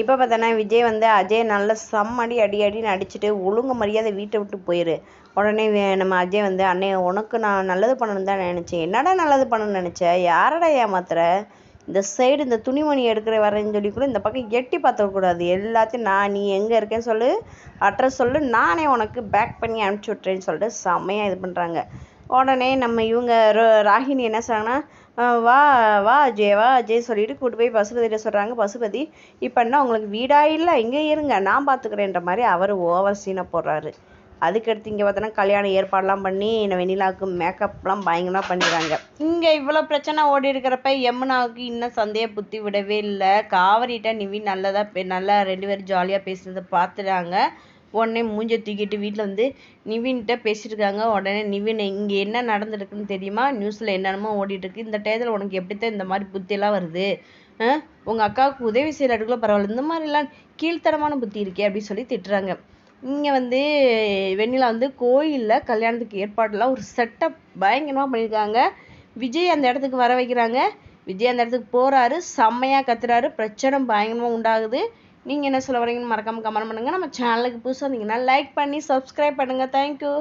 இப்போ பார்த்தோன்னா விஜய் வந்து அஜய் நல்ல செம்மடி அடி அடின்னு அடிச்சுட்டு ஒழுங்கு மரியாதை வீட்டை விட்டு போயிரு. உடனே நம்ம அஜய் வந்து அண்ணே உனக்கு நான் நல்லது பண்ணணும் தான் நினச்சேன். என்னடா நல்லது பண்ணணும்னு நினச்ச? யாரடா ஏமாத்துற? இந்த சைடு இந்த துணிமணி எடுக்கிற வரேன்னு சொல்லி கூட இந்த பக்கம் எட்டி பார்த்துக்கூடாது எல்லாத்தையும் நான் நீ எங்கே இருக்கேன்னு சொல்லு. அட்ரஸ் சொல்லு. நானே உனக்கு பேக் பண்ணி அனுப்பிச்சி விட்றேன்னு சொல்லிட்டு செம்மையாக இது பண்ணுறாங்க உடனே நம்ம இவங்க ரோ- ராகினி என்ன சொன்னாங்கன்னா வா வா அஜய் வா அஜய் சொல்லிட்டு கூட்டு போய் பசுபதிகிட்ட சொல்கிறாங்க பசுபதி இப்போ என்ன உங்களுக்கு வீடா இல்லை? இங்கே இருங்க. நான் பார்த்துக்கிறேன்ற மாதிரி அவர் ஓவர் சீனை போடுறாரு. அதுக்கடுத்து இங்கே பார்த்தோன்னா கல்யாண ஏற்பாடெலாம் பண்ணி இந்த வெண்ணிலாவுக்கு மேக்கப்லாம் பயங்கரமாக பண்ணிடுறாங்க. இங்கே இவ்வளோ பிரச்சனை ஓடி இருக்கிறப்ப யமுனாவுக்கு இன்னும் சந்தேக புத்தி விடவே இல்லை. காவிரிட்ட நிவி நல்லதாக பே- நல்லா ரெண்டு பேரும் ஜாலியாக பேசுனதை பார்த்துட்டாங்க உடனே மூஞ்ச தூக்கிட்டு வீட்டில் வந்து நிவின்கிட்ட பேசிட்டு இருக்காங்க உடனே நிவின் இங்கே என்ன நடந்திருக்குன்னு தெரியுமா? நியூஸில் என்னென்னமோ ஓடிட்டுருக்கு. இந்த டயத்தில் உனக்கு எப்படித்தான் இந்த மாதிரி புத்தியெல்லாம் வருது? உங்கள் உங்க அக்காவுக்கு உதவி செய்யறதுக்குள்ள பரவாயில்ல. இந்த மாதிரிலாம் கீழ்த்தரமான புத்தி இருக்கே அப்படின்னு சொல்லி திட்டுறாங்க. இங்கே வந்து வெண்ணிலா வந்து கோயிலில் கல்யாணத்துக்கு ஏற்பாடுலாம் ஒரு செட்டப் பயங்கரமாக பண்ணியிருக்காங்க. விஜய் அந்த இடத்துக்கு வர வைக்கிறாங்க. விஜய் அந்த இடத்துக்கு போறாரு. செம்மையா கத்துறாரு. பிரச்சனை பயங்கரமாக உண்டாகுது. நீங்கள் என்ன சொல்ல வரீங்கன்னு மறக்காம கமெண்ட் பண்ணுங்க. நம்ம சேனலுக்கு புதுசாக இருந்தீங்கன்னா லைக் பண்ணி சப்ஸ்கிரைப் பண்ணுங்க. தேங்க்யூ